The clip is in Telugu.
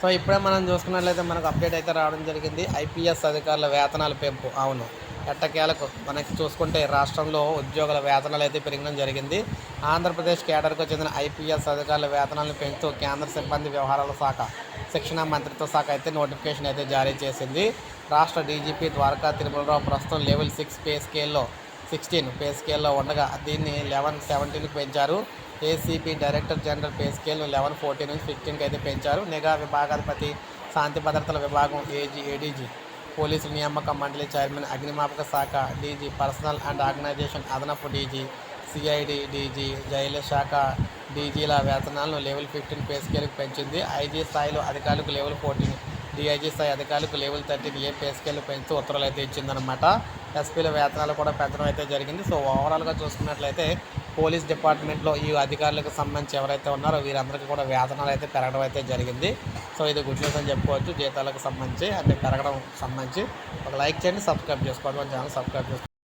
సో ఇప్పుడే మనం చూసుకున్నట్లయితే మనకు అప్డేట్ అయితే రావడం జరిగింది. ఐపీఎస్ అధికారుల వేతనాల పెంపు. అవును. ఎట్టకేలకు మనకి చూసుకుంటే రాష్ట్రంలో ఉద్యోగుల వేతనాలు అయితే పెరగడం జరిగింది. ఆంధ్రప్రదేశ్ కేడర్కు చెందిన ఐపీఎస్ అధికారుల వేతనాలను పెంచుతూ కేంద్ర సిబ్బంది వ్యవహారాల శాఖ శిక్షణ మంత్రిత్వ శాఖ అయితే నోటిఫికేషన్ అయితే జారీ చేసింది. రాష్ట్ర డీజీపీ ద్వారకా తిరుమలరావు ప్రస్తుతం లెవెల్ సిక్స్ పే స్కేల్లో సిక్స్టీన్ పే స్కేల్లో ఉండగా దీన్ని లెవెన్ సెవెంటీన్కి పెంచారు. ఏసీపీ డైరెక్టర్ జనరల్ పే స్కేల్ను లెవెన్ ఫోర్టీన్ నుంచి ఫిఫ్టీన్కి అయితే పెంచారు. నిఘా విభాగాధిపతి శాంతి భద్రతల విభాగం ఏజీ ఏడీజీ పోలీసుల నియామక మండలి చైర్మన్ అగ్నిమాపక శాఖ డీజీ పర్సనల్ అండ్ ఆర్గనైజేషన్ అదనపు డీజీ సిఐడి డీజీ జైలు శాఖ డీజీల వేతనాలను లెవెల్ ఫిఫ్టీన్ పే స్కేల్కి పెంచింది. ఐజీ స్థాయిలో అధికారులకు లెవెల్ ఫోర్టీన్ డిఐజీ స్థాయి అధికారులకు level thirteen A pay scale పెంచుతూ ఉత్తర్వులు అయితే ఇచ్చిందనమాట ఎస్పీల వేతనాలు కూడా పెంచడం అయితే జరిగింది. సో ఓవరాల్గా చూసుకున్నట్లయితే పోలీస్ డిపార్ట్మెంట్లో ఈ అధికారులకు సంబంధించి ఎవరైతే ఉన్నారో వీరందరికీ కూడా వేతనాలు అయితే పెరగడం అయితే జరిగింది. సో ఇది గుడ్ న్యూస్ అని చెప్పుకోవచ్చు. జీతాలకు సంబంధించి అంటే పెరగడం సంబంధించి ఒక లైక్ చేయండి సబ్స్క్రైబ్ చేసుకోవడం మన ఛానల్ సబ్స్క్రైబ్ చేసుకోండి.